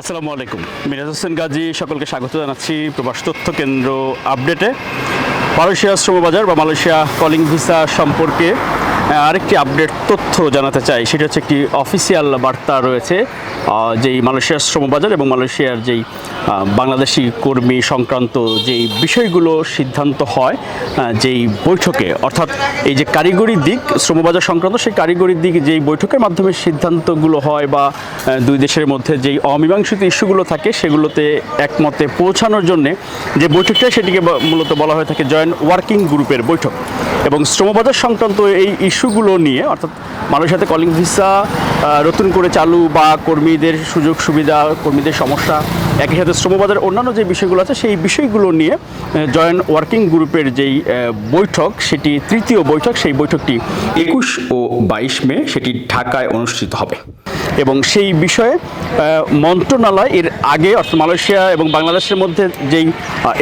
আসসালামু আলাইকুম। মিরাজ হোসেন গাজী, সকলকে স্বাগত জানাচ্ছি প্রবাস তথ্য কেন্দ্র আপডেটে। মালয়েশিয়া শ্রমবাজার বা মালয়েশিয়া কলিং ভিসা সম্পর্কে আরেকটি আপডেট তথ্য জানাতে চাই, সেটা হচ্ছে একটি অফিসিয়াল বার্তা রয়েছে যেই মালয়েশিয়ার শ্রমবাজার এবং মালয়েশিয়ার যেই বাংলাদেশি কর্মী সংক্রান্ত যেই বিষয়গুলো সিদ্ধান্ত হয় যেই বৈঠকে। অর্থাৎ এই যে কারিগরি দিক, শ্রমবাজার সংক্রান্ত, সেই কারিগরি দিক যেই বৈঠকের মাধ্যমে সিদ্ধান্তগুলো হয় বা দুই দেশের মধ্যে যেই অমীমাংসিত ইস্যুগুলো থাকে, সেগুলোতে একমতে পৌঁছানোর জন্যে যে বৈঠকটা, সেটিকে মূলত বলা হয়ে থাকে জয়েন্ট ওয়ার্কিং গ্রুপের বৈঠক। এবং শ্রমবাজার সংক্রান্ত এই ইস্যুগুলো নিয়ে, অর্থাৎ মানুষের সাথে কলিং ভিসা নতুন করে চালু বা কর্মীদের সুযোগ সুবিধা, কর্মীদের সমস্যা, একই সাথে শ্রমবাজার অন্যান্য যে বিষয়গুলো আছে, সেই বিষয়গুলো নিয়ে জয়েন্ট ওয়ার্কিং গ্রুপের যেই বৈঠক, সেটি তৃতীয় বৈঠক, সেই বৈঠকটি একুশ ও বাইশ মে, সেটি ঢাকায় অনুষ্ঠিত হবে। এবং সেই বিষয়ে মন্ত্রণালয় এর আগে, অর্থাৎ মালয়েশিয়া এবং বাংলাদেশের মধ্যে যেই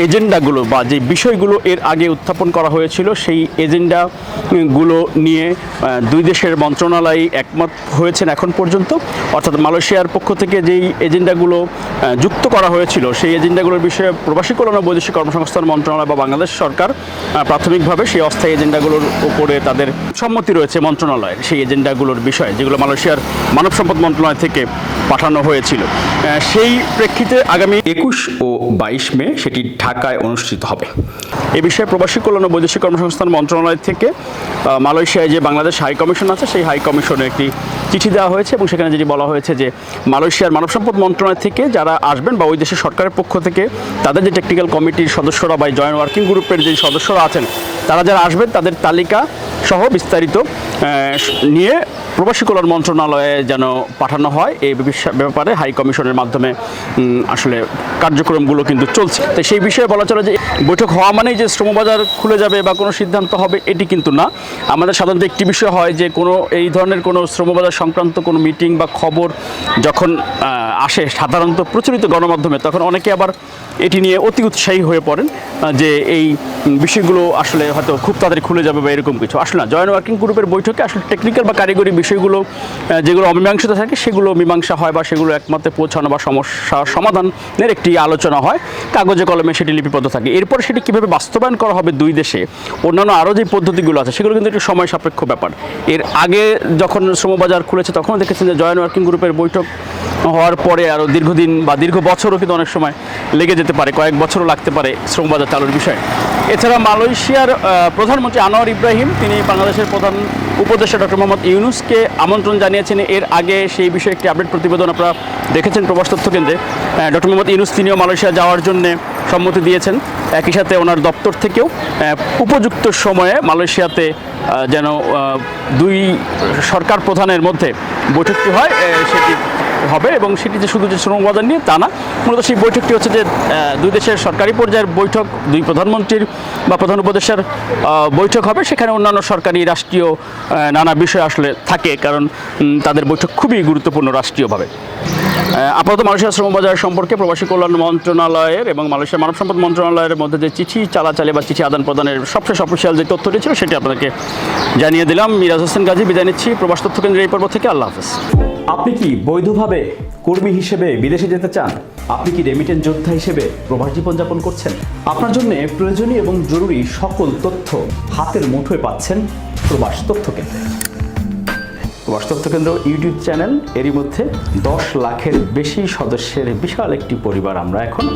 এজেন্ডাগুলো বা যে বিষয়গুলো এর আগে উত্থাপন করা হয়েছিল, সেই এজেন্ডাগুলো নিয়ে দুই দেশের মন্ত্রণালয় একমত হয়েছেন এখন পর্যন্ত। অর্থাৎ মালয়েশিয়ার পক্ষ থেকে যেই এজেন্ডাগুলো যুক্ত করা হয়েছিল, সেই এজেন্ডাগুলোর বিষয়ে প্রবাসী কল্যাণ ও বৈদেশিক কর্মসংস্থান মন্ত্রণালয় বা বাংলাদেশ সরকার প্রাথমিকভাবে সেই অস্থায়ী এজেন্ডাগুলোর উপরে তাদের সম্মতি রয়েছে মন্ত্রণালয়ের, সেই এজেন্ডাগুলোর বিষয়ে, যেগুলো মালয়েশিয়ার মানব সম্পদ মন্ত্রণালয় থেকে পাঠানো হয়েছিল। সেই প্রেক্ষিতে আগামী একুশ ও বাইশ মে সেটি ঢাকায় অনুষ্ঠিত হবে। এ বিষয়ে প্রবাসী কল্যাণ ও বৈদেশিক কর্মসংস্থান মন্ত্রণালয় থেকে মালয়েশিয়ায় যে বাংলাদেশ হাই কমিশন আছে, সেই হাই কমিশনে একটি চিঠি দেওয়া হয়েছে এবং সেখানে যেটি বলা হয়েছে যে, মালয়েশিয়ার মানব সম্পদ মন্ত্রণালয় থেকে যারা আসবেন বা ওই দেশের সরকারের পক্ষ থেকে, তাদের যে টেকনিক্যাল কমিটির সদস্যরা বা জয়েন্ট ওয়ার্কিং গ্রুপের যে সদস্যরা আছেন, তারা যারা আসবেন, তাদের তালিকা সহ বিস্তারিত নিয়ে প্রবাসী কল্যাণ মন্ত্রণালয়ে যেন পাঠানো হয় এই ব্যাপারে হাই কমিশনের মাধ্যমে আসলে কার্যক্রমগুলো কিন্তু চলছে। তো সেই বিষয়ে বলা চলে যে বৈঠক হওয়া মানেই যে শ্রমবাজার খুলে যাবে বা কোনো সিদ্ধান্ত হবে, এটি কিন্তু না। আমাদের সাধারণত একটি বিষয় হয় যে কোনো এই ধরনের কোনো শ্রমবাজার সংক্রান্ত কোনো মিটিং বা খবর যখন আসে সাধারণত প্রচলিত গণমাধ্যমে, তখন অনেকে আবার এটি নিয়ে অতি উৎসাহী হয়ে পড়েন যে এই বিষয়গুলো আসলে হয়তো খুব তাড়াতাড়ি খুলে যাবে বা এরকম কিছু। আসলে না জয়েন্ট ওয়ার্কিং গ্রুপের বৈঠকে আসলে টেকনিক্যাল বা কারিগরি বিষয়গুলো যেগুলো অমীমাংসিত থাকে, সেগুলো মীমাংসা হয় বা সেগুলো একমাত্রে পৌঁছানো বা সমস্যা সমাধানের একটি আলোচনা হয়, কাগজে কলমে সেটি লিপিবদ্ধ থাকে। এরপর সেটি কীভাবে বাস্তবায়ন করা হবে দুই দেশে? অন্যান্য আরও যে পদ্ধতিগুলো আছে, সেগুলো কিন্তু একটু সময় সাপেক্ষ ব্যাপার। এর আগে যখন শ্রমবাজার খুলেছে তখনও দেখেছেন যে জয়েন্ট ওয়ার্কিং গ্রুপের বৈঠক হওয়ার পরে আরও দীর্ঘদিন বা দীর্ঘ বছরও কিন্তু অনেক সময় লেগে যেতে পারে, কয়েক বছরও লাগতে পারে শ্রমবাজার চালুর বিষয়ে। এছাড়া মালয়েশিয়ার প্রধানমন্ত্রী আনোয়ার ইব্রাহিম, তিনি বাংলাদেশের প্রধান উপদেষ্টা ডক্টর মোহাম্মদ ইউনুসকে আমন্ত্রণ জানিয়েছেন। এর আগে সেই বিষয়ে একটি আপডেট প্রতিবেদন আপনারা দেখেছেন প্রবাস তথ্য কেন্দ্রে। ডক্টর মোহাম্মদ ইউনুস, তিনিও মালয়েশিয়া যাওয়ার জন্য সম্মতি দিয়েছেন। একই সাথে ওনার দপ্তর থেকেও উপযুক্ত সময়ে মালয়েশিয়াতে যেন দুই সরকার প্রধানের মধ্যে বৈঠকটি হয় সেটি হবে এবং সেটি যে শুধু যে শ্রমবাজার নিয়ে তা না মূলত সেই বৈঠকটি হচ্ছে যে দুই দেশের সরকারি পর্যায়ের বৈঠক দুই প্রধানমন্ত্রীর বা প্রধান উপদেষ্টার আহ, বৈঠক হবে। সেখানে অন্যান্য সরকারি রাষ্ট্রীয় নানা বিষয় আসলে থাকে কারণ তাদের বৈঠক খুবই গুরুত্বপূর্ণ রাষ্ট্রীয়ভাবে। আপাতত মালয়েশিয়া শ্রমবাজার সম্পর্কে প্রবাসী কল্যাণ মন্ত্রণালয়ের এবং মালয়েশিয়া মানব সম্পদ মন্ত্রণালয়ের মধ্যে যে চিঠি চালাচালি বা চিঠি আদান প্রদানের সবশেষ অফিসিয়াল যে তথ্যটি ছিল সেটি আপনাকে জানিয়ে দিলাম। মিরাজ হোসেন গাজী, বিদায় নিচ্ছি। প্রবাস তথ্য কেন্দ্রের এই পর্ব থেকে আল্লাহ হাফেজ। আপনি কি বৈধভাবে কর্মী হিসেবে বিদেশে যেতে চান? আপনি কি রেমিটেন্স যোদ্ধা হিসেবে প্রবাস জীবনযাপন করছেন? আপনার জন্য প্রয়োজনীয় এবং জরুরি সকল তথ্য হাতের মুঠোয় পাচ্ছেন প্রবাস তথ্য কেন্দ্রে। প্রবাস তথ্য কেন্দ্র ইউটিউব চ্যানেল, এরই মধ্যে দশ লাখের বেশি সদস্যের বিশাল একটি পরিবার আমরা এখন